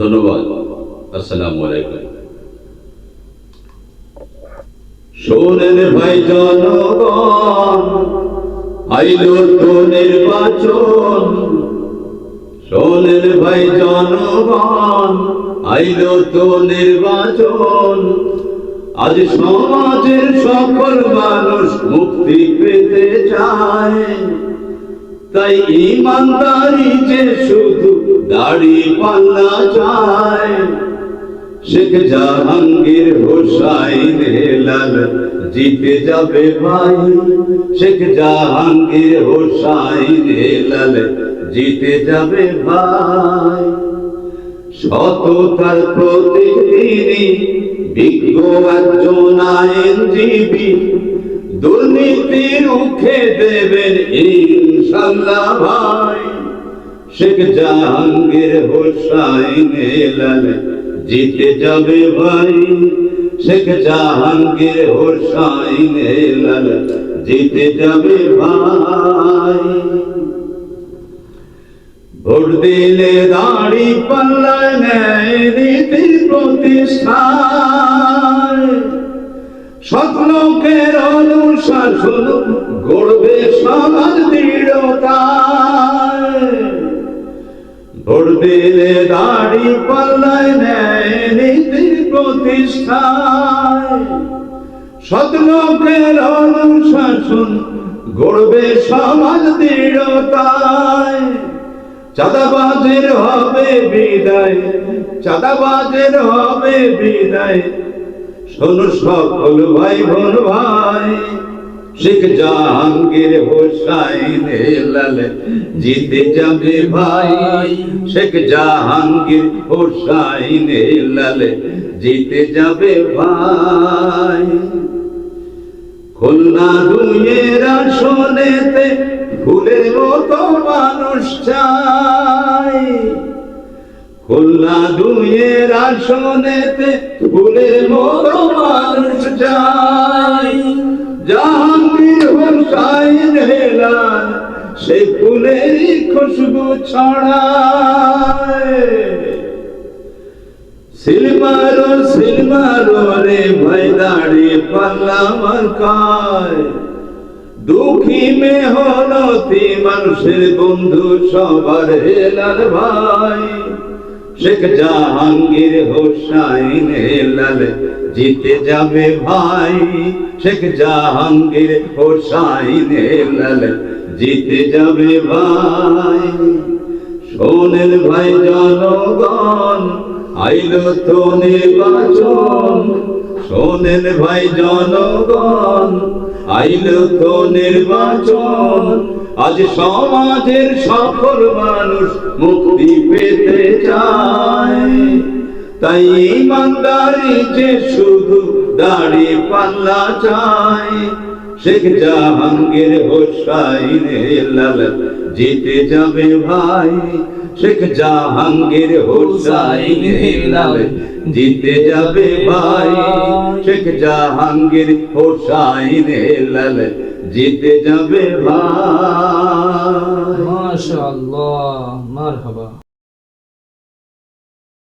ধন্যবাদ। আসসালামু আলাইকুম। শোনেন ভাই জনগণ, আইলো তো নির্বাচন। শোনেন ভাই জনগণ, আইলো তো নির্বাচন। আজ সমাজের সকল মানুষ মুক্তি পেতে চায়। তাই ইমানদারি যে শুধু দাড়ি পাল্লা চায় শেখ জাহাঙ্গীর হোসাইন লাল জিতে যাবে ভাই। শেখ জাহাঙ্গীর হোসাইন লাল জিতে যাবে ভাই। সততার প্রতীক তিনি বিজ্ঞ একজন আইনজীবী। দুর্নীতি রুখে দেবেন ইনশাল্লাহ ভাই। শেখ জাহাঙ্গীর হোসাইন লাল জিতে যাবে ভাই। শেখ জাহাঙ্গীর হোসাইন লাল জিতে যাবে ভাই। ভোট দিলে দাড়ি পাল্লায় নেয় নীতির প্রতিষ্ঠায়। স্বপ্নকের অনুশাসন গড়বে সমাজ পাল্লায় নেয় নীতির প্রতিষ্ঠায়। সৎলোকের অনুশাসন গড়বে সমাজ দৃঢ়তায়। চাঁদাবাজের হবে বিদায়, চাঁদাবাজের হবে বিদায়। শোন সকল ভাই বোন ভাই। শেখ জাহাঙ্গীর হোসাইন লাল জিতে যাবে ভাই। শেখ জাহাঙ্গীর হোসাইন লাল জিতে যাবে ভাই। খুলনা দুইয়ের আসনেতে ফুলের মতো মানুষ চাই। খুলনা দুইয়ের আসনেতে ফুলের মতো মানুষ চাই। সে ফুলের খুশবু ছড়ায়। সিলমারো রে ভাই দাঁড়িয়ে পাল্লাম কায়। দুঃখী মে হলতি মানুষের বন্ধু সবার হেলাল ভাই। শেখ জাহাঙ্গীর হোসাইন হেলাল জিতে যাবে ভাই। শেখ জাহাঙ্গীর হোসাইন হেলাল জিতে যাবে ভাই। শোনেন ভাই জনগণ, আইলো তো নির্বাচন শোনেন ভাই জনগণ, আইলো তো নির্বাচন আজ সমাজের সকল মানুষ মুক্তি পেতে চায়। তাই ইমানদারি যে শুধু দাড়ি পাল্লা চায়। শেখ জাহাঙ্গীর হোসাইন লাল জিতে যাবে ভাই। শেখ জাহাঙ্গীর হোসাইন লাল জিতে যাবে ভাই। শেখ জাহাঙ্গীর হোসাইন লাল জিতে যাবে ভাই। মাশাআল্লাহ, মারহাবা।